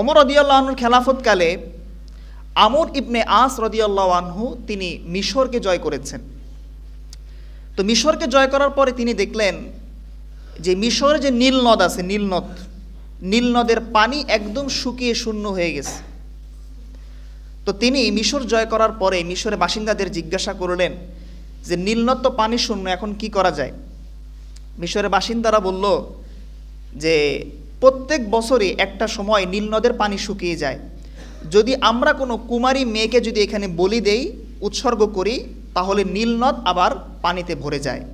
ওমর রদিয়াল্লাহনুর খেলাফতকালে আমর ইবনে আস রদিয়াল্লাহ আনহু তিনি মিশরকে জয় করেছেন। তো মিশরকে জয় করার পরে তিনি দেখলেন যে মিশরে যে নীল নদ আছে, নীল নদ, নীল নদের পানি একদম শুকিয়ে শূন্য হয়ে গেছে। তো তিনি মিশর জয় করার পরে মিশরের বাসিন্দাদের জিজ্ঞাসা করলেন যে নীলনদ তো পানি শূন্য, এখন কি করা যায়? মিশরের বাসিন্দারা বলল যে প্রত্যেক বছরে একটা সময় নীলনদের পানি শুকিয়ে যায়। যদি আমরা কোনো কুমারী মেয়েকে যদি এখানে বলি দেই, উৎসর্গ করি, তাহলে নীলনদ আবার পানিতে ভরে যায়।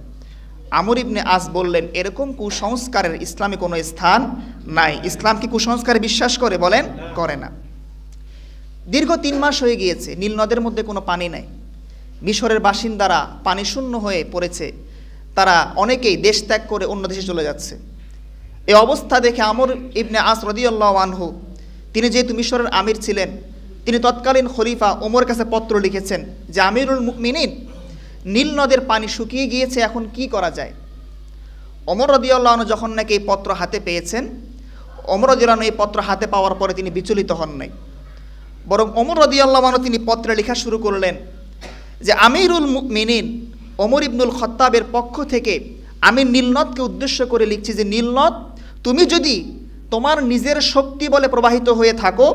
আমর ইবনে আস বললেন, এরকম কুসংস্কারের ইসলামে কোনো স্থান নাই। ইসলাম কি কুসংস্কারে বিশ্বাস করে বলেন? করে না। দীর্ঘ তিন মাস হয়ে গিয়েছে, নীল নদের মধ্যে কোনো পানি নাই। মিশরের বাসিন্দারা পানি শূন্য হয়ে পড়েছে। তারা অনেকেই দেশ ত্যাগ করে অন্য দেশে চলে যাচ্ছে। এই অবস্থা দেখে আমর ইবনে আস রদিয়াল্লাহ আনহু, তিনি যেহেতু মিশরের আমির ছিলেন, তিনি তৎকালীন খলিফা ওমর কাছে পত্র লিখেছেন যে, আমিরুল মিনিন নীল নদের পানি শুকিয়ে গিয়েছে, এখন কি করা যায়? অমর রদিয়াল্লাহ আনহু যখন নাকি এই পত্র হাতে পেয়েছেন অমর রদিয়াল্লাহ এই পত্র হাতে পাওয়ার পরে তিনি বিচলিত হন নাই। বরং অমর রদিয়াল্লাহমানও তিনি পত্রে লেখা শুরু করলেন যে, আমিরুল মিনিন অমর ইবনুল খত্তাবের পক্ষ থেকে আমি নীলনদকে উদ্দেশ্য করে লিখছি যে নীলনদ তুমি যদি তোমার নিজের শক্তি বলে প্রবাহিত হয়ে থাকো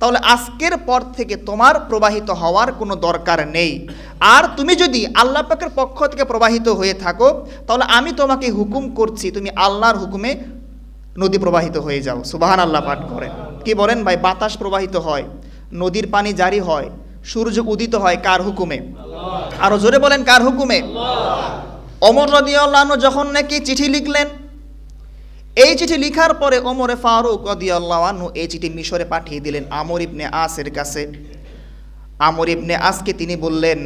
তাহলে আজকের পর থেকে তোমার প্রবাহিত হওয়ার কোনো দরকার নেই। আর তুমি যদি আল্লাহ পাকের পক্ষ থেকে প্রবাহিত হয়ে থাকো তাহলে আমি তোমাকে হুকুম করছি তুমি আল্লাহর হুকুমে নদী প্রবাহিত হয়ে যাও। সুবাহান আল্লাহ পাঠ করেন। কি বলেন? ভাই বাতাস প্রবাহিত হয় নদীর পানি জারি হয় সূর্য উদিত হয় কার হুকুমে? আরও জোরে বলেন কার হুকুমে? অমর রদিয়াল্লাহ যখন নাকি চিঠি লিখলেন এই চিঠি লিখার পরে ওমরে ফারুক রদিয়াল্লাহ আনহু এই চিঠি মিশরে পাঠিয়ে দিলেন আমর ইবনে আসের কাছে। আমর ইবনে আসকে তিনি বললেন,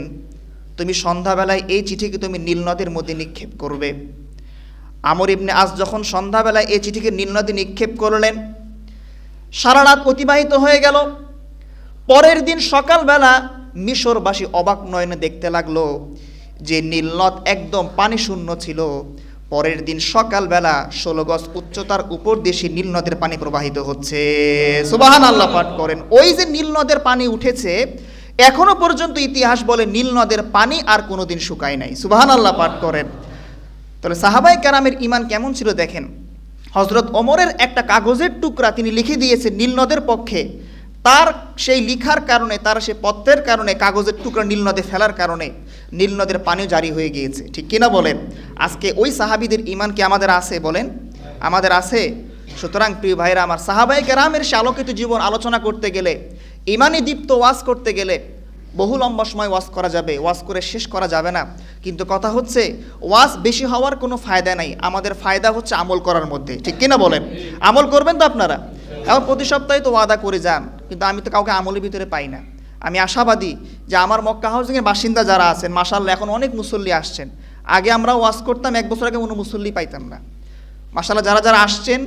তুমি সন্ধ্যাবেলায় এই চিঠিকে তুমি নীলনদের মধ্যে নিক্ষেপ করবে। আমর ইবনে আস যখন সন্ধ্যাবেলায় এই চিঠিকে নীলনদে নিক্ষেপ করলেন, সারা রাত অতিবাহিত হয়ে গেল। পরের দিন সকালবেলা মিশরবাসী অবাক নয়নে দেখতে লাগল যে নীলনদ একদম পানি শূন্য ছিল। পরের দিন সকালবেলা ষোলো গজ উচ্চতার উপর দিয়ে সেই নীলনদের পানি প্রবাহিত হচ্ছে। সুবাহান আল্লাহ পাঠ করেন। ওই যে নীলনদের পানি উঠেছে, এখনও পর্যন্ত ইতিহাস বলে নীলনদের পানি আর কোনোদিন শুকায় নাই। সুবাহান আল্লাহ পাঠ করেন। তাহলে সাহাবাই কারামের ইমান কেমন ছিল দেখেন? হজরত ওমরের একটা কাগজের টুকরা তিনি লিখে দিয়েছেন নীলনদের পক্ষে। তার সেই লিখার কারণে, তার সেই পত্রের কারণে, কাগজের টুকরা নীলনদে ফেলার কারণে নীলনদের পানিও জারি হয়ে গিয়েছে। ঠিক কিনা বলেন? আজকে ওই সাহাবিদের ইমান কি আমাদের আছে বলেন? আমাদের আছে। সুতরাং প্রিয় ভাইরা আমার সাহাবাই কেরামের সে আলোকিত জীবন আলোচনা করতে গেলে ইমানি দীপ্ত ওয়াজ করতে গেলে বহু লম্বা সময় ওয়াজ করা যাবে, ওয়াজ করে শেষ করা যাবে না। কিন্তু কথা হচ্ছে, ওয়াজ বেশি হওয়ার কোনো ফায়দা নাই। আমাদের ফায়দা হচ্ছে আমল করার মধ্যে। ঠিক কিনা বলেন? আমল করবেন তো আপনারা? এখন প্রতি সপ্তাহে তো ওয়াদা করে যান। কিন্তু আমি তো কাউকে আমলের ভিতরে পাই না। আমি আশাবাদী যে আমার মক্কা হাউসিংয়ের বাসিন্দা যারা আছেন মাসাল্লাহ এখন অনেক মুসল্লি আসছেন। আগে আমরা ওয়াজ করতাম, এক বছর আগে কোনো মুসল্লি পাইতাম না। মাসাল্লাহ যারা যারা আসছেন,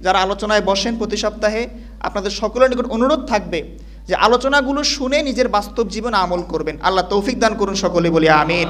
যারা আলোচনায় বসেন প্রতি সপ্তাহে, আপনাদের সকলের নিকট অনুরোধ থাকবে যে আলোচনাগুলো শুনে নিজের বাস্তব জীবন আমল করবেন। আল্লাহ তৌফিক দান করুন সকলে বলি, আমিন।